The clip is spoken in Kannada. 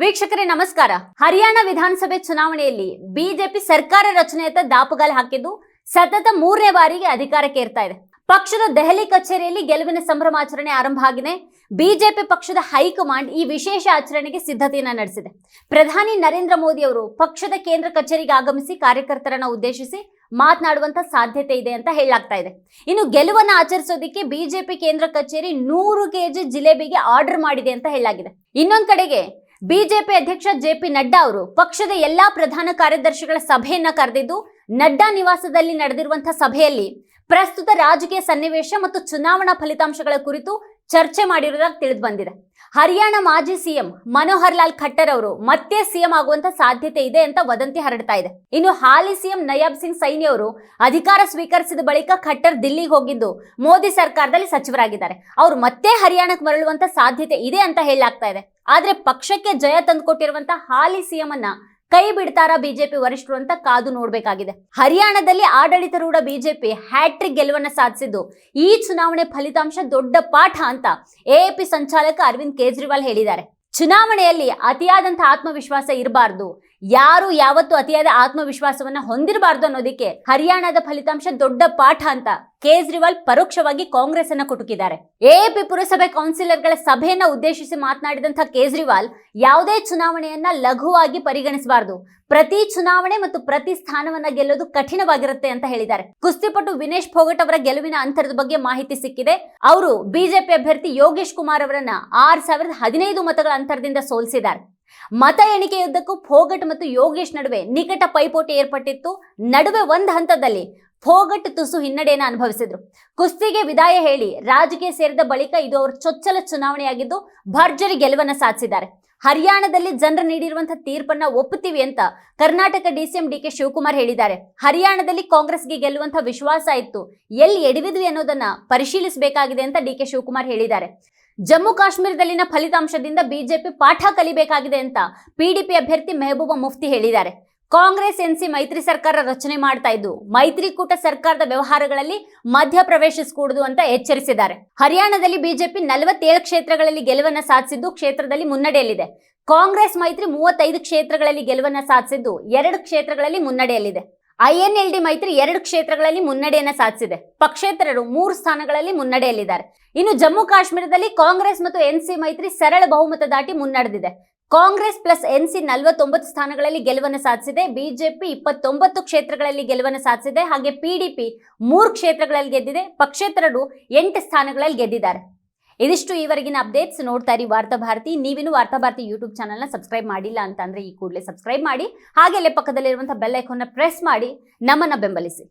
ವೀಕ್ಷಕರೇ, ನಮಸ್ಕಾರ. ಹರಿಯಾಣ ವಿಧಾನಸಭೆ ಚುನಾವಣೆಯಲ್ಲಿ ಬಿಜೆಪಿ ಸರ್ಕಾರ ರಚನೆಯತ್ತ ದಾಪುಗಾಲು ಹಾಕಿದ್ದು ಸತತ ಮೂರನೇ ಬಾರಿಗೆ ಅಧಿಕಾರಕ್ಕೆ ಇರ್ತಾ ಇದೆ. ಪಕ್ಷದ ದೆಹಲಿ ಕಚೇರಿಯಲ್ಲಿ ಗೆಲುವಿನ ಸಂಭ್ರಮಾಚರಣೆ ಆರಂಭ ಆಗಿದೆ. ಬಿಜೆಪಿ ಪಕ್ಷದ ಹೈಕಮಾಂಡ್ ಈ ವಿಶೇಷ ಆಚರಣೆಗೆ ಸಿದ್ಧತೆಯನ್ನ ನಡೆಸಿದೆ. ಪ್ರಧಾನಿ ನರೇಂದ್ರ ಮೋದಿ ಅವರು ಪಕ್ಷದ ಕೇಂದ್ರ ಕಚೇರಿಗೆ ಆಗಮಿಸಿ ಕಾರ್ಯಕರ್ತರನ್ನ ಉದ್ದೇಶಿಸಿ ಮಾತನಾಡುವಂತ ಸಾಧ್ಯತೆ ಇದೆ ಅಂತ ಹೇಳಲಾಗ್ತಾ ಇದೆ. ಇನ್ನು ಗೆಲುವನ್ನ ಆಚರಿಸೋದಿಕ್ಕೆ ಬಿಜೆಪಿ ಕೇಂದ್ರ ಕಚೇರಿ ನೂರು ಕೆಜಿ ಜಿಲೇಬಿಗೆ ಆರ್ಡರ್ ಮಾಡಿದೆ ಅಂತ ಹೇಳಲಾಗಿದೆ. ಇನ್ನೊಂದ್ ಕಡೆಗೆ ಬಿಜೆಪಿ ಅಧ್ಯಕ್ಷ ಜೆ ಪಿ ನಡ್ಡಾ ಅವರು ಪಕ್ಷದ ಎಲ್ಲಾ ಪ್ರಧಾನ ಕಾರ್ಯದರ್ಶಿಗಳ ಸಭೆಯನ್ನ ಕರೆದಿದ್ದು, ನಡ್ಡಾ ನಿವಾಸದಲ್ಲಿ ನಡೆದಿರುವಂತಹ ಸಭೆಯಲ್ಲಿ ಪ್ರಸ್ತುತ ರಾಜಕೀಯ ಸನ್ನಿವೇಶ ಮತ್ತು ಚುನಾವಣಾ ಫಲಿತಾಂಶಗಳ ಕುರಿತು ಚರ್ಚೆ ಮಾಡಿರೋದಾಗಿ ತಿಳಿದು ಬಂದಿದೆ ಹರಿಯಾಣ ಮಾಜಿ ಸಿಎಂ ಮನೋಹರ್ ಲಾಲ್ ಖಟ್ಟರ್ ಅವರು ಮತ್ತೆ ಸಿಎಂ ಆಗುವಂತ ಸಾಧ್ಯತೆ ಇದೆ ಅಂತ ವದಂತಿ ಹರಡ್ತಾ ಇದೆ. ಇನ್ನು ಹಾಲಿ ಸಿಎಂ ನಯಾಬ್ ಸಿಂಗ್ ಸೈನಿ ಅವರು ಅಧಿಕಾರ ಸ್ವೀಕರಿಸಿದ ಬಳಿಕ ಖಟ್ಟರ್ ದಿಲ್ಲಿಗೆ ಹೋಗಿದ್ದು ಮೋದಿ ಸರ್ಕಾರದಲ್ಲಿ ಸಚಿವರಾಗಿದ್ದಾರೆ. ಅವರು ಮತ್ತೆ ಹರಿಯಾಣಕ್ಕೆ ಮರಳುವಂತ ಸಾಧ್ಯತೆ ಇದೆ ಅಂತ ಹೇಳಲಾಗ್ತಾ ಇದೆ. ಆದ್ರೆ ಪಕ್ಷಕ್ಕೆ ಜಯ ತಂದುಕೊಟ್ಟಿರುವಂತ ಹಾಲಿ ಸಿಎಂ ಅನ್ನ ಕೈ ಬಿಡ್ತಾರಾ ಬಿಜೆಪಿ ವರಿಷ್ಠರು ಅಂತ ಕಾದು ನೋಡಬೇಕಾಗಿದೆ. ಹರಿಯಾಣದಲ್ಲಿ ಆಡಳಿತಾರೂಢ ಬಿಜೆಪಿ ಹ್ಯಾಟ್ರಿಕ್ ಗೆಲುವನ್ನ ಸಾಧಿಸಿದ್ದು ಈ ಚುನಾವಣೆ ಫಲಿತಾಂಶ ದೊಡ್ಡ ಪಾಠ ಅಂತ ಎಎಪಿ ಸಂಚಾಲಕ ಅರವಿಂದ್ ಕೇಜ್ರಿವಾಲ್ ಹೇಳಿದ್ದಾರೆ. ಚುನಾವಣೆಯಲ್ಲಿ ಅತಿಯಾದಂತಹ ಆತ್ಮವಿಶ್ವಾಸ ಇರಬಾರ್ದು. ಯಾರು ಯಾವತ್ತು ಅತಿಯಾದ ಆತ್ಮವಿಶ್ವಾಸವನ್ನ ಹೊಂದಿರಬಾರ್ದು ಅನ್ನೋದಕ್ಕೆ ಹರಿಯಾಣದ ಫಲಿತಾಂಶ ದೊಡ್ಡ ಪಾಠ ಅಂತ ಕೇಜ್ರಿವಾಲ್ ಪರೋಕ್ಷವಾಗಿ ಕಾಂಗ್ರೆಸ್ ಅನ್ನ ಕುಟುಕಿದ್ದಾರೆ ಎಪಿ ಪುರಸಭೆ ಕೌನ್ಸಿಲರ್ಗಳ ಸಭೆಯನ್ನ ಉದ್ದೇಶಿಸಿ ಮಾತನಾಡಿದಂತಹ ಕೇಜ್ರಿವಾಲ್ ಯಾವುದೇ ಚುನಾವಣೆಯನ್ನ ಲಘುವಾಗಿ ಪರಿಗಣಿಸಬಾರದು. ಪ್ರತಿ ಚುನಾವಣೆ ಮತ್ತು ಪ್ರತಿ ಸ್ಥಾನವನ್ನ ಗೆಲ್ಲೋದು ಕಠಿಣವಾಗಿರುತ್ತೆ ಅಂತ ಹೇಳಿದ್ದಾರೆ. ಕುಸ್ತಿಪಟು ವಿನೇಶ್ ಫೋಗಟ್ ಅವರ ಗೆಲುವಿನ ಅಂತರದ ಬಗ್ಗೆ ಮಾಹಿತಿ ಸಿಕ್ಕಿದೆ. ಅವರು ಬಿಜೆಪಿ ಅಭ್ಯರ್ಥಿ ಯೋಗೇಶ್ ಕುಮಾರ್ ಅವರನ್ನ ಆರ್ ಸಾವಿರದ ಹದಿನೈದು ಮತಗಳ ಅಂತರದಿಂದ ಸೋಲಿಸಿದ್ದಾರೆ. ಮತ ಎಣಿಕೆಯುದ್ದಕ್ಕೂ ಫೋಗಟ್ ಮತ್ತು ಯೋಗೇಶ್ ನಡುವೆ ನಿಕಟ ಪೈಪೋಟಿ ಏರ್ಪಟ್ಟಿತ್ತು. ನಡುವೆ ಒಂದು ಹಂತದಲ್ಲಿ ಫೋಗಟ್ ತುಸು ಹಿನ್ನಡೆಯನ್ನು ಅನುಭವಿಸಿದ್ರು. ಕುಸ್ತಿಗೆ ವಿದಾಯ ಹೇಳಿ ರಾಜಕೀಯ ಸೇರಿದ ಬಳಿಕ ಇದು ಅವರ ಚೊಚ್ಚಲ ಚುನಾವಣೆಯಾಗಿದ್ದು ಭರ್ಜರಿ ಗೆಲುವನ್ನು ಸಾಧಿಸಿದ್ದಾರೆ. ಹರಿಯಾಣದಲ್ಲಿ ಜನರು ನೀಡಿರುವಂತಹ ತೀರ್ಪನ್ನ ಒಪ್ಪುತ್ತೀವಿ ಅಂತ Karnataka DCM D K Shivakumar ಹೇಳಿದ್ದಾರೆ. ಹರಿಯಾಣದಲ್ಲಿ ಕಾಂಗ್ರೆಸ್ಗೆ ಗೆಲ್ಲುವಂತಹ ವಿಶ್ವಾಸ ಇತ್ತು. ಎಲ್ಲಿ ಎಡವಿದ್ವಿ ಅನ್ನೋದನ್ನ ಪರಿಶೀಲಿಸಬೇಕಾಗಿದೆ ಅಂತ ಡಿ ಕೆ ಶಿವಕುಮಾರ್ ಹೇಳಿದ್ದಾರೆ. ಜಮ್ಮು ಕಾಶ್ಮೀರದಲ್ಲಿನ ಫಲಿತಾಂಶದಿಂದ ಬಿಜೆಪಿ ಪಾಠ ಕಲಿಬೇಕಾಗಿದೆ ಅಂತ ಪಿಡಿಪಿ ಅಭ್ಯರ್ಥಿ ಮೆಹಬೂಬಾ ಮುಫ್ತಿ ಹೇಳಿದ್ದಾರೆ. ಕಾಂಗ್ರೆಸ್, ಎನ್ಸಿ ಮೈತ್ರಿ ಸರ್ಕಾರ ರಚನೆ ಮಾಡ್ತಾ ಇದ್ದು, ಮೈತ್ರಿಕೂಟ ಸರ್ಕಾರದ ವ್ಯವಹಾರಗಳಲ್ಲಿ ಮಧ್ಯ ಪ್ರವೇಶಿಸಕೂಡದು ಅಂತ ಎಚ್ಚರಿಸಿದ್ದಾರೆ. ಹರಿಯಾಣದಲ್ಲಿ ಬಿಜೆಪಿ ನಲವತ್ತೇಳು ಕ್ಷೇತ್ರಗಳಲ್ಲಿ ಗೆಲುವನ್ನ ಸಾಧಿಸಿದ್ದು ಕ್ಷೇತ್ರದಲ್ಲಿ ಮುನ್ನಡೆಯಲ್ಲಿದೆ. ಕಾಂಗ್ರೆಸ್ ಮೈತ್ರಿ ಮೂವತ್ತೈದು ಕ್ಷೇತ್ರಗಳಲ್ಲಿ ಗೆಲುವನ್ನ ಸಾಧಿಸಿದ್ದು ಎರಡು ಕ್ಷೇತ್ರಗಳಲ್ಲಿ ಮುನ್ನಡೆಯಲ್ಲಿದೆ. ಐಎನ್ಎಲ್ಡಿ ಮೈತ್ರಿ ಎರಡು ಕ್ಷೇತ್ರಗಳಲ್ಲಿ ಮುನ್ನಡೆಯನ್ನ ಸಾಧಿಸಿದೆ. ಪಕ್ಷೇತರರು ಮೂರು ಸ್ಥಾನಗಳಲ್ಲಿ ಮುನ್ನಡೆಯಲ್ಲಿದ್ದಾರೆ. ಇನ್ನು ಜಮ್ಮು ಕಾಶ್ಮೀರದಲ್ಲಿ ಕಾಂಗ್ರೆಸ್ ಮತ್ತು ಎನ್ಸಿ ಮೈತ್ರಿ ಸರಳ ಬಹುಮತ ದಾಟಿ ಮುನ್ನಡೆದಿದೆ. ಕಾಂಗ್ರೆಸ್ ಪ್ಲಸ್ ಎನ್ ಸಿ ನಲವತ್ತೊಂಬತ್ತು ಸ್ಥಾನಗಳಲ್ಲಿ ಗೆಲುವನ್ನು ಸಾಧಿಸಿದೆ. ಬಿಜೆಪಿ ಇಪ್ಪತ್ತೊಂಬತ್ತು ಕ್ಷೇತ್ರಗಳಲ್ಲಿ ಗೆಲುವನ್ನು ಸಾಧಿಸಿದೆ. ಹಾಗೆ ಪಿಡಿಪಿ ಮೂರು ಕ್ಷೇತ್ರಗಳಲ್ಲಿ ಗೆದ್ದಿದೆ. ಪಕ್ಷೇತರರು ಎಂಟು ಸ್ಥಾನಗಳಲ್ಲಿ ಗೆದ್ದಿದ್ದಾರೆ. ಇದಿಷ್ಟು ಈವರೆಗಿನ ಅಪ್ಡೇಟ್ಸ್ ನೋಡ್ತಾ ಇರಿ ವಾರ್ತಾ ಭಾರತಿ. ನೀವಿನ್ನು ವಾರ್ತಾ ಭಾರತಿ ಯೂಟ್ಯೂಬ್ ಚಾನಲ್ನ ಸಬ್ಸ್ಕ್ರೈಬ್ ಮಾಡಿಲ್ಲ ಅಂತ ಅಂದ್ರೆ ಈ ಕೂಡಲೇ ಸಬ್ಸ್ಕ್ರೈಬ್ ಮಾಡಿ, ಹಾಗೆ ಅಲ್ಲೇ ಪಕ್ಕದಲ್ಲಿರುವಂತಹ ಬೆಲ್ ಪ್ರೆಸ್ ಮಾಡಿ, ನಮ್ಮನ್ನ ಬೆಂಬಲಿಸಿ.